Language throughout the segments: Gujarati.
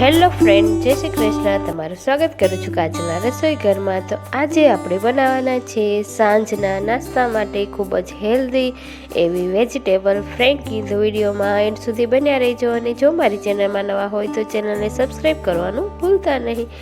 હેલો ફ્રેન્ડ, જય શ્રી કૃષ્ણ. તમારું સ્વાગત કરું છું કાજલના રસોઈ ઘરમાં. તો આજે આપણે બનાવવાના છે સાંજના નાસ્તા માટે ખૂબ જ હેલ્ધી એવી વેજીટેબલ ફ્રેન્કી વિડીયોમાં એન્ડ સુધી બન્યા રહેજો અને જો મારી ચેનલમાં નવા હોય તો ચેનલને સબસ્ક્રાઈબ કરવાનું ભૂલતા નહીં.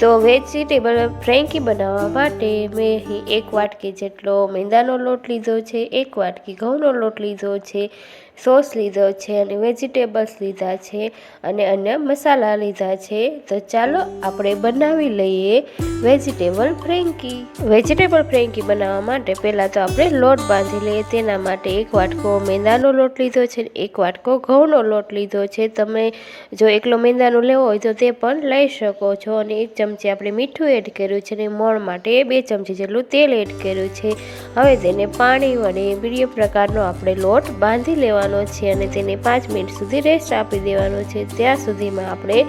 તો વેજીટેબલ ફ્રેન્કી બનાવવા માટે મેં અહીં એક વાટકી જેટલો મેંદાનો લોટ લીધો છે, એક વાટકી ઘઉંનો લોટ લીધો છે સોસ લીધો છે અને વેજીટેબલ્સ લીધા છે અને અન્ય મસાલા લીધા છે. તો ચાલો આપણે બનાવી લઈએ વેજીટેબલ ફ્રેન્કી. વેજીટેબલ ફ્રેન્કી બનાવવા માટે પહેલાં તો આપણે લોટ બાંધી લઈએ. તેના માટે એક વાટકો મેંદાનો લોટ લીધો છે એક વાટકો ઘઉંનો લોટ લીધો છે. તમે જો એકલો મેંદાનો લેવો હોય તો તે પણ લઈ શકો છો. અને એક ચમચી આપણે મીઠું એડ કર્યું છે અને મોણ માટે બે ચમચી જેટલું તેલ એડ કર્યું છે. હવે તેને પાણી વડે મીડિયમ પ્રકારનો આપણે લોટ બાંધી લેવાનો છે અને તેને પાંચ મિનિટ સુધી રેસ્ટ આપી દેવાનો છે. ત્યાં સુધીમાં આપણે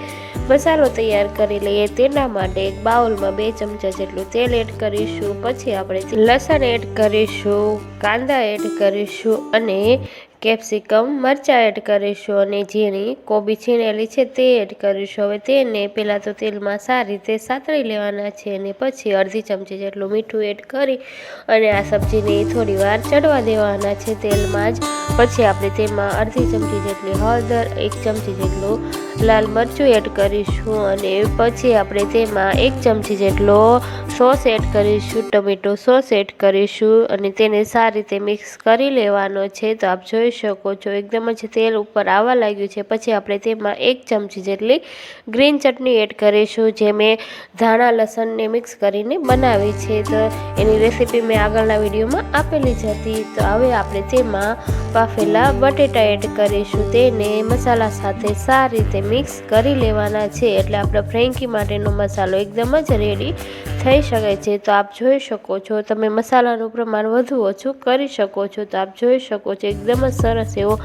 મસાલો તૈયાર કરી લઈએ તેના માટે એક બાઉલમાં બે ચમચા જેટલું તેલ એડ કરીશું. પછી આપણે લસણ એડ કરીશું, કાંદા એડ કરીશું અને કેપ્સિકમ મરચાં એડ કરીશું અને જેની કોબી છીણેલી છે તે એડ કરીશું. હવે તેને પહેલાં તો તેલમાં સારી રીતે સાતળી લેવાના છે અને પછી અડધી ચમચી જેટલું મીઠું એડ કરી અને આ સબ્જીને થોડી વાર ચડવા દેવાના છે તેલમાં જ. પછી આપણે તેમાં અડધી ચમચી જેટલી હળદર, એક ચમચી જેટલું લાલ મરચું એડ કરીશું અને પછી આપણે તેમાં એક ચમચી જેટલો સોસ એડ કરીશું, ટમેટો સોસ એડ કરીશું અને તેને સારી રીતે મિક્સ કરી લેવાનો છે. તો આપ જોઈ શકો છો. એકદમ જ તેલ ઉપર આવવા લાગ્યું છે. પછી આપણે તેમાં એક ચમચી જેટલી ગ્રીન ચટણી એડ કરીશું, જે મેં ધાણા, લસણને મિક્સ કરીને બનાવી છે. તો એની રેસીપી મેં આગળના વિડીયોમાં આપેલી જ હતી. તો હવે આપણે તેમાં બાફેલા બટેટા એડ કરીશું. તેને મસાલા સાથે સારી રીતે મિક્સ કરી લેવાના છે. એટલે આપણે ફ્રેન્કી માટેનો મસાલો એકદમ જ રેડી થઈ શકે છે. તો આપ જોઈ શકો છો, તમે મસાલાનું પ્રમાણ વધુ ઓછું કરી શકો છો. તો આપ જોઈ શકો છો, એકદમ જ સરસ એવો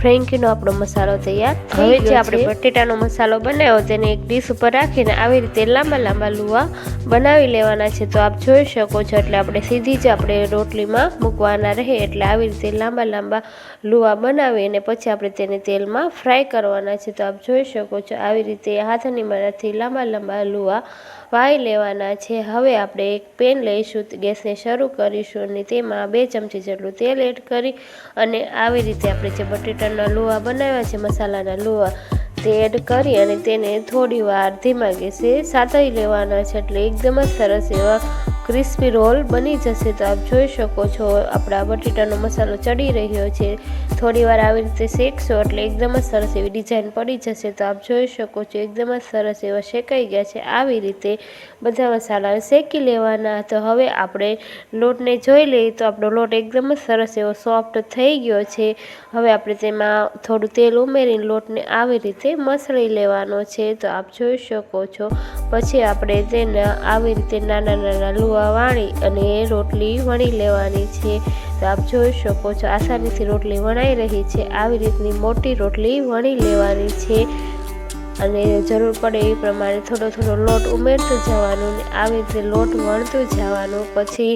ફ્રેન્કીનો આપણો મસાલો તૈયાર હવે જે આપણે બટેટાનો મસાલો બનાવ્યો તેને એક ડીશ ઉપર રાખીને આવી રીતે લાંબા લાંબા લુવા બનાવી લેવાના છે. તો આપ જોઈ શકો છો એટલે આપણે સીધી જ આપણે રોટલીમાં મૂકવાના રહે એટલે આવી રીતે લાંબા લાંબા લુવા બનાવી અને પછી આપણે તેને તેલમાં ફ્રાય કરવાના છે. તો આપ જોઈ શકો છો આવી રીતે હાથની મદદથી લાંબા લાંબા લુવા વાઈ લેવાના છે. હવે આપણે એક પેન લઈશું, ગેસને શરૂ કરીશું અને તેમાં બે ચમચી જેટલું તેલ એડ કરી અને આવી રીતે આપણે જે બટેટાના લુવા બનાવ્યા છે, મસાલાના લુવા, તે એડ કરી અને તેને થોડી વાર ધીમા ગેસે સાતળી લેવાના છે. એટલે એકદમ જ સરસ એવા ક્રિસ્પી રોલ બની જશે તો આપ જોઈ શકો છો, આપણા બટેટાનો મસાલો ચડી રહ્યો છે. થોડી વાર આવી રીતે શેકશો એટલે એકદમ જ સરસ એવી ડિઝાઇન પડી જશે તો આપ જોઈ શકો છો, એકદમ જ સરસ એવા શેકાઈ ગયા છે. આવી રીતે બધા મસાલા શેકી લેવાના. તો હવે આપણે લોટને જોઈ લઈએ તો આપણો લોટ એકદમ જ સરસ એવો સોફ્ટ થઈ ગયો છે. હવે આપણે તેમાં થોડું તેલ ઉમેરીને લોટને આવી રીતે મસળી લેવાનો છે. તો આપ જોઈ શકો છો, પછી આપણે તેને આવી રીતે નાના નાના લુવા વાળી અને રોટલી વણી લેવાની છે. તો આપ જોઈ શકો છો, આસાનીથી રોટલી વણાઈ રહી છે. આવી રીતની મોટી રોટલી વણી લેવાની છે અને જરૂર પડે એ પ્રમાણે થોડો થોડો લોટ ઉમેરતું જવાનું ને આવી રીતે લોટ વણતું જવાનું. પછી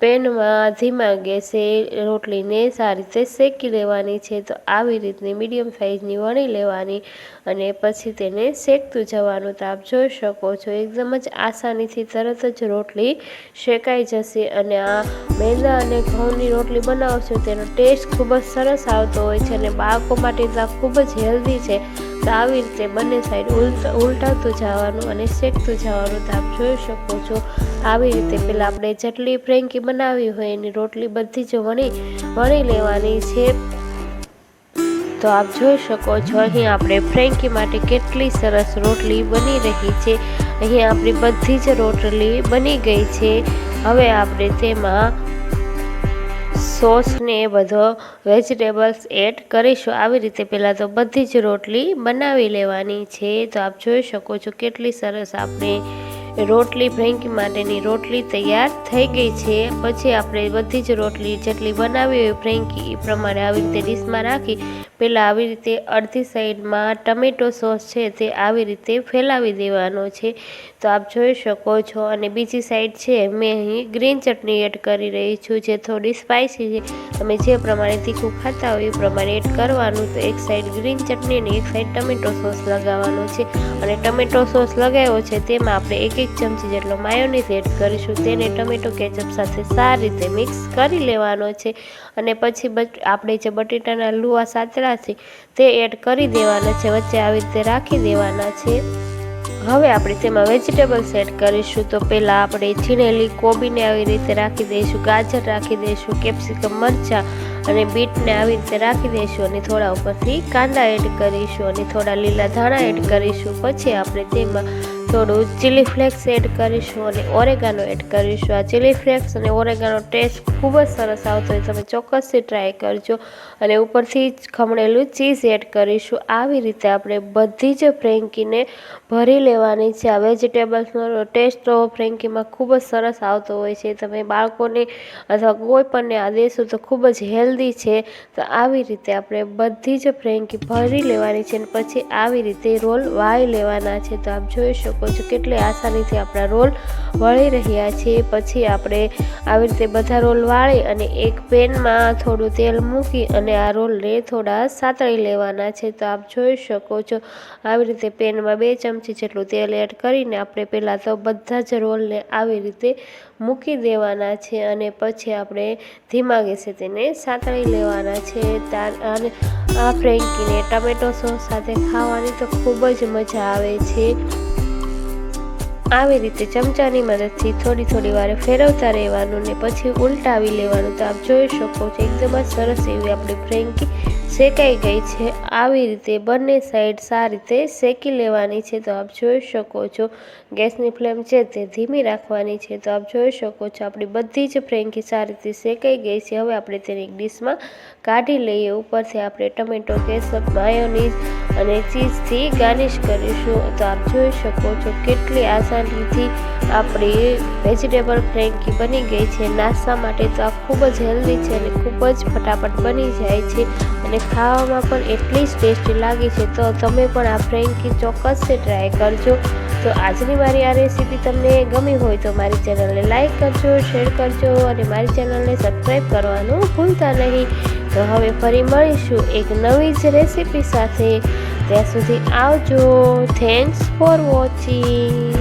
પેનમાં ધીમા ગેસે રોટલીને સારી રીતે શેકી લેવાની છે, તો આવી રીતની મીડિયમ સાઇઝની વણી લેવાની અને પછી તેને શેકતું જવાનું તો આપ જોઈ શકો છો. એકદમ જ આસાનીથી તરત જ રોટલી શેકાઈ જશે અને આ મેંદા અને ઘઉંની રોટલી બનાવશો તેનો ટેસ્ટ ખૂબ જ સરસ આવતો હોય છે અને બાળકો માટે તો ખૂબ જ હેલ્ધી છે. તો આવી રીતે બંને સાઈડ ઉલટાવતું જવાનું અને શેકતું જવાનું તો આપ જોઈ શકો છો. આવી રીતે પહેલાં આપણે જેટલી ફ્રેન્કી બનાવી હોય એની રોટલી બધી જ વણી વણી લેવાની છે. તો આપ જોઈ શકો છો, અહીં આપણે ફ્રેન્કી માટે કેટલી સરસ રોટલી બની રહી છે. અહીં આપણી બધી જ રોટલી બની ગઈ છે. હવે આપણે તેમાં સોસને બધો વેજીટેબલ્સ એડ કરીશું. આવી રીતે પહેલાં તો બધી જ રોટલી બનાવી લેવાની છે. તો આપ જોઈ શકો છો કેટલી સરસ આપણે રોટલી ફ્રેન્કી માટેની રોટલી તૈયાર થઈ ગઈ છે. પછી આપણે બધી જ રોટલી જેટલી બનાવી હોય ફ્રેન્કી એ પ્રમાણે આવી રીતે ડીશમાં રાખી પહેલાં આવી રીતે અડધી સાઈડમાં ટમેટો સોસ છે તે આવી રીતે ફેલાવી દેવાનો છે. તો આપ જોઈ શકો છો અને બીજી સાઈડ છે, મેં અહીં ગ્રીન ચટણી એડ કરી રહી છું જે થોડી સ્પાઇસી છે. તમે જે પ્રમાણે તીખું ખાતા હોય એ પ્રમાણે એડ કરવાનું. તો એક સાઈડ ગ્રીન ચટણી અને એક સાઈડ ટમેટો સોસ લગાવવાનો છે. અને ટમેટો સોસ લગાવ્યો છે તેમાં આપણે એક એક ચમચી જેટલો માયોનીઝ એડ કરીશું. તેને ટમેટો કેચઅપ સાથે સારી રીતે મિક્સ કરી લેવાનો છે. અને પછી આપણે જે બટેટાના લુવા સાતળા છે તે એડ કરી દેવાના છે, વચ્ચે આવી રીતે રાખી દેવાના છે. હવે આપણે તેમાં વેજીટેબલ્સ એડ કરીશું. તો પહેલાં આપણે છીણેલી કોબીને આવી રીતે રાખી દઈશું, ગાજર રાખી દઈશું, કેપ્સિકમ, મરચાં અને બીટને આવી રીતે રાખી દઈશું અને થોડા ઉપરથી કાંદા એડ કરીશું અને થોડા લીલા ધાણા એડ કરીશું. પછી આપણે તેમાં થોડું ચીલી ફ્લેક્સ એડ કરીશું અને ઓરેગાનો એડ કરીશું. આ ચીલી ફ્લેક્સ અને ઓરેગાનો ટેસ્ટ ખૂબ જ સરસ આવતો હોય તમે ચોક્કસથી ટ્રાય કરજો. અને ઉપરથી ખમણેલું ચીઝ એડ કરીશું. આવી રીતે આપણે બધી જ ફ્રેન્કીને ભરી લેવાની છે. આ વેજીટેબલ્સનો ટેસ્ટ તો ફ્રેન્કીમાં ખૂબ જ સરસ આવતો હોય છે. તમે બાળકોને અથવા કોઈ પણને આ દેશો તો ખૂબ જ હેલ્ધી છે. તો આવી રીતે આપણે બધી જ ફ્રેન્કી ભરી લેવાની છે અને પછી આવી રીતે રોલ વાળી લેવાના છે. તો આપ જોઈ શકો છો. કેટલી આસાનીથી આપણા રોલ વળી રહ્યા છે. પછી આપણે આવી રીતે બધા રોલ વાળી અને એક પેનમાં થોડું તેલ મૂકી અને આ રોલને થોડા સાતળી લેવાના છે. તો આપ જોઈ શકો છો, આવી રીતે પેનમાં બે ચમચી જેટલું તેલ એડ કરીને આપણે પહેલાં તો બધા જ રોલને આવી રીતે મૂકી દેવાના છે અને પછી આપણે ધીમા ગેસે તેને સાતળી લેવાના છે. અને આ ફ્રેન્કીને ટમેટો સોસ સાથે ખાવાની તો ખૂબ જ મજા આવે છે. આવી રીતે ચમચાની મદદથી થોડી થોડી વારે ફેરવતા રહેવાનું ને પછી ઉલટાવી લેવાનું. તો આપ જોઈ શકો છો, એકદમ જ સરસ એવી આપણી ફ્રેન્કી શેકાઈ ગઈ છે. આવી રીતે બંને સાઈડ સારી રીતે શેકી લેવાની છે. તો આપ જોઈ શકો છો, ગેસની ફ્લેમ છે તે ધીમી રાખવાની છે. તો આપ જોઈ શકો છો, આપણી બધી જ ફ્રેન્કી સારી રીતે શેકાઈ ગઈ છે. હવે આપણે તેને એક ડીશમાં કાઢી લઈએ. ઉપરથી આપણે ટમેટો, કેસર, માયોનીઝ અને ચીઝથી ગાર્નિશ કરીશું. તો આપ જોઈ શકો છો કેટલી આસાનીથી આપણી વેજીટેબલ ફ્રેન્કી બની ગઈ છે. નાસ્તા માટે તો આ ખૂબ જ હેલ્ધી છે અને ખૂબ જ ફટાફટ બની જાય છે અને ખાવામાં પણ એટલી જ ટેસ્ટી લાગે છે. તો તમે પણ આ ફ્રેન્કી ચોક્કસથી ટ્રાય કરજો. તો આજની મારી આ રેસીપી તમને ગમી હોય તો મારી ચેનલને લાઇક કરજો શેર કરજો અને મારી ચેનલને સબસ્ક્રાઈબ કરવાનું ભૂલતા નહીં. તો હવે ફરી મળીશું એક નવી જ રેસીપી સાથે. ત્યાં સુધી આવજો. Thanks for watching